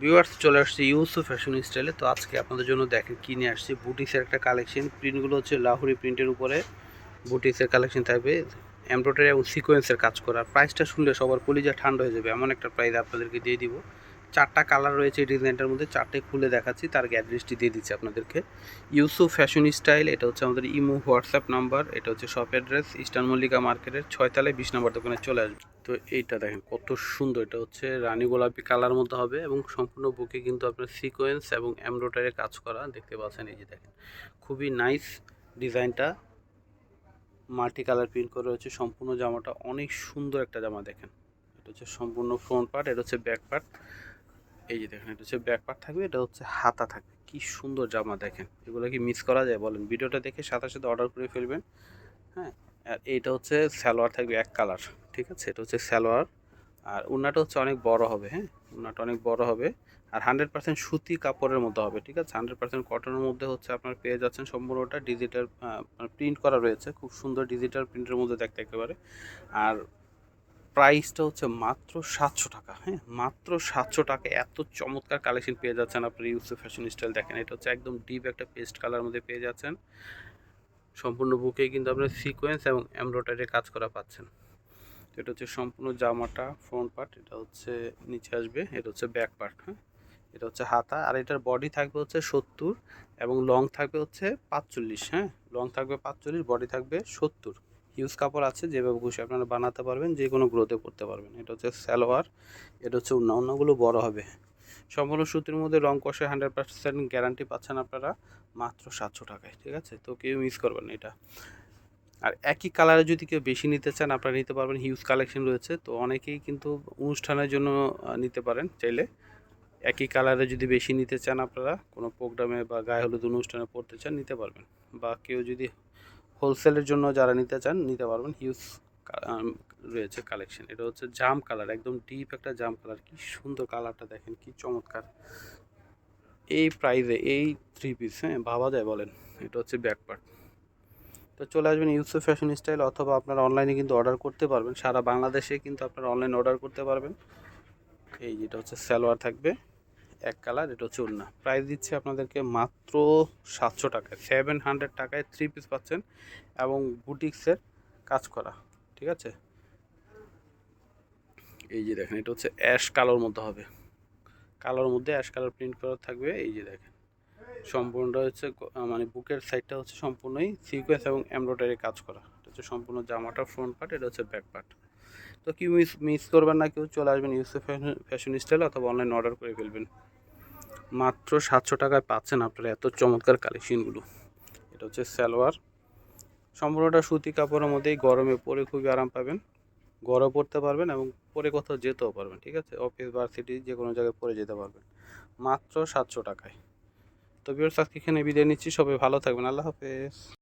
Viewers চলে আসছে ইউসু fashion স্টাইলে তো আজকে আপনাদের জন্য দেখেন কিনে আসছি। বুটিক্সের একটা কালেকশন প্রিন্টগুলো হচ্ছে লাহোরি প্রিন্টের উপরে। বুটিক্সের কালেকশন থাকবে। এমব্রয়ডারি এবং সিকোয়েন্সের কাজ করা। প্রাইসটা শুনলে সবার কলিজা ঠান্ডা হয়ে যাবে। এমন একটা প্রাইস আপনাদেরকে দিয়ে দিব। চারটা কালার রয়েছে এই ডিজাইনটার মধ্যে, চারটে খুলে দেখাচ্ছি, তার অ্যাড্রেসটি দিয়ে দিচ্ছি আপনাদেরকে। ইউসু ফ্যাশন স্টাইল, এটা হচ্ছে আমাদের ইমো, হোয়াটসঅ্যাপ নাম্বার, এটা হচ্ছে শপ অ্যাড্রেস ইস্টার্ন মল্লিকা মার্কেটের ছয়তলায় বিশ নম্বর দোকানে চলে আসবে। তো এইটা দেখেন, কত সুন্দর, এটা হচ্ছে রানী গোলাপি কালার মধ্যে হবে এবং সম্পূর্ণ বুকে কিন্তু আপনার সিকোয়েন্স এবং এমব্রয়ডারি কাজ করা, দেখতে পাচ্ছেন এই যে দেখেন। খুবই নাইস ডিজাইনটা মাল্টি কালার প্রিন্ট করে রয়েছে, সম্পূর্ণ জামাটা অনেক সুন্দর একটা জামা দেখেন। এটা হচ্ছে সম্পূর্ণ ফ্রন্ট পার্ট এটা হচ্ছে ব্যাক পার্ট এই যে দেখেন, এটা হচ্ছে ব্যাক পার্ট থাকবে, এটা হচ্ছে হাতা থাকবে। কি সুন্দর জামা দেখেন। এগুলো কি মিস করা যায় বলেন? ভিডিওটা দেখে সাথে সাথে অর্ডার করে ফেলবেন। হ্যাঁ আর এইটা হচ্ছে সালোয়ার থাকবে এক কালার ঠিক আছে? এটা হচ্ছে সালোয়ার। আর উন্নাটা হচ্ছে অনেক বড় হবে হ্যাঁ? উন্নাটা অনেক বড় হবে। আর হান্ড্রেড পার্সেন্ট সুতি কাপড়ের মধ্যে হবে, ঠিক আছে? হান্ড্রেড পার্সেন্ট কটনের মধ্যে হচ্ছে আপনার পেয়ে যাচ্ছেন সম্পূর্ণটা। ডিজিটাল প্রিন্ট করা রয়েছে। খুব সুন্দর ডিজিটাল প্রিন্টের মধ্যে দেখতে একেবারে। আর প্রাইসটা হচ্ছে মাত্র সাতশো টাকা হ্যাঁ? মাত্র সাতশো টাকা, এত চমৎকার কালেকশন পেয়ে যাচ্ছেন আপনি ইউসুফ ফ্যাশন স্টাইল দেখেন, এটা হচ্ছে একদম ডিপ একটা পেস্ট কালার মধ্যে পেয়ে যাচ্ছেন। সম্পূর্ণ বুকে কিন্তু আপনার সিকোয়েন্স এবং এমব্রয়ডারি কাজ করা পাচ্ছেন। এটা হচ্ছে সম্পূর্ণ জামাটা ফ্রন্ট পার্ট এটা হচ্ছে নিচে আসবে, এটা হচ্ছে ব্যাক পার্ট হ্যাঁ? এটা হচ্ছে হাতা, আর এটার বডি থাকবে হচ্ছে সত্তর এবং লং থাকবে হচ্ছে পাঁচচল্লিশ হ্যাঁ? লং থাকবে পাঁচচল্লিশ বডি থাকবে সত্তর। হিউজ কাপড় আছে যেভাবে খুশি আপনারা বানাতে পারবেন, যে কোনো গ্রোথে করতে পারবেন। এটা হচ্ছে সালোয়ার, এটা হচ্ছে অন্য, অন্যগুলো বড় হবে। সম্পূর্ণ সুতির মধ্যে রং কষে হান্ড্রেড পার্সেন্ট গ্যারান্টি পাচ্ছেন আপনারা মাত্র সাতশো টাকায়, ঠিক আছে? তো কেউ মিস করবেন এটা। আর একই কালারে যদি কেউ বেশি নিতে চান, আপনারা নিতে পারবেন হিউজ কালেকশন রয়েছে। তো অনেকেই কিন্তু অনুষ্ঠানের জন্য নিতে পারেন চাইলে। একই কালারে যদি বেশি নিতে চান আপনারা, কোনো প্রোগ্রামে বা গায়ে হলুদ অনুষ্ঠানে পড়তে চান, নিতে পারবেন। বা কেউ যদি হোলসেলের জন্য যারা নিতে চান, নিতে পারবেন। হিউজ রয়েছে কালেকশন এটা হচ্ছে জাম কালার একদম ডিপ একটা জাম কালার কি সুন্দর কালারটা দেখেন, কি চমৎকার। এই প্রাইজে এই থ্রি পিস হ্যাঁ ভাবা যায় বলেন। এটা হচ্ছে ব্যাক পার্ট তো চলে আসবেন ইউসুফ ফ্যাশন স্টাইল অথবা আপনারা অনলাইনে কিন্তু অর্ডার করতে পারবেন। সারা বাংলাদেশে কিন্তু আপনারা অনলাইন অর্ডার করতে পারবেন। এই যেটা হচ্ছে সালোয়ার থাকবে। এক কালার, এটা হচ্ছে উন্না প্রাইস দিচ্ছে আপনাদেরকে মাত্র সাতশো টাকায় সেভেন হান্ড্রেড টাকায় থ্রি পিস পাচ্ছেন এবং বুটিক্সের কাজ করা, ঠিক আছে? এই যে দেখেন, এটা হচ্ছে অ্যাশ কালোর মধ্যে হবে। কালোর মধ্যে অ্যাশ কালার প্রিন্ট করা থাকবে, এই যে দেখেন। সম্পূর্ণটা হচ্ছে মানে বুকের সাইডটা হচ্ছে সম্পূর্ণই সিকোয়েন্স এবং এমব্রয়ডারি কাজ করা। এটা হচ্ছে সম্পূর্ণ জামাটা ফ্রন্ট পার্ট এটা হচ্ছে ব্যাক পার্ট তো কি মিস মিস করবেন না, কেউ চলে আসবেন ইউসুফ ফ্যাশন স্টাইল অথবা অনলাইন অর্ডার করে ফেলবেন। মাত্র সাতশো টাকায় পাচ্ছেন আপনারা এত চমৎকার কালেকশনগুলো। এটা হচ্ছে সালোয়ার। সম্পূর্ণটা সুতি কাপড়ের মধ্যেই গরমে পরে খুবই আরাম পাবেন। গরম পরতে পারবেন এবং পরে কোথাও যেতেও পারবেন, ঠিক আছে? অফিস ভার্সিটি যে কোনো জায়গায় পরে যেতে পারবেন। মাত্র সাতশো টাকায়। তো বিয়ার্স আজকে এখানে বিদায় নিচ্ছি। সবাই ভালো থাকবেন। আল্লাহ হাফেজ।